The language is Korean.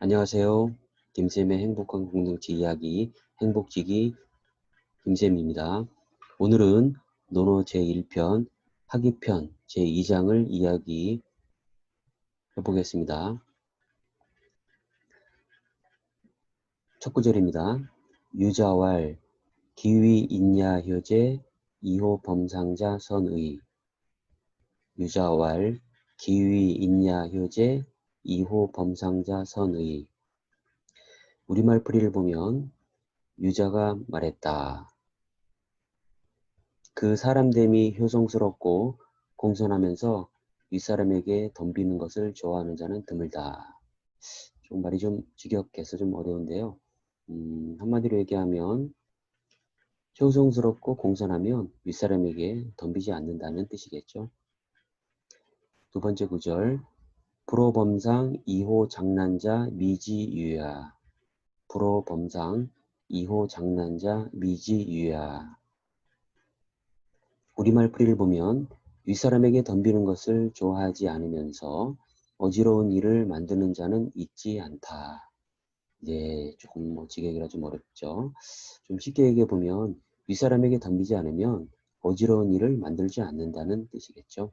안녕하세요. 김쌤의 행복한 공동체 이야기 행복지기 김쌤입니다. 오늘은 논어 제1편 학위편 제2장을 이야기 해보겠습니다. 첫 구절입니다. 유자왈 기위 인야 효제 2호 범상자 선의 유자왈 기위 인야 효제 2호 범상자 선의 우리말 풀이를 보면 유자가 말했다. 그 사람됨이 효성스럽고 공손하면서 윗사람에게 덤비는 것을 좋아하는 자는 드물다. 좀 말이 좀 직역해서 좀 어려운데요. 음, 한마디로 얘기하면 효성스럽고 공손하면 윗사람에게 덤비지 않는다는 뜻이겠죠. 두 번째 구절 불호범상 2호 장난자 미지유야. 불호범상 2호 장난자 미지유야. 우리말 풀이를 보면 윗사람에게 덤비는 것을 좋아하지 않으면서 어지러운 일을 만드는 자는 있지 않다. 네, 조금 뭐 직역이라 좀 어렵죠. 좀 쉽게 얘기해 보면 윗사람에게 덤비지 않으면 어지러운 일을 만들지 않는다는 뜻이겠죠.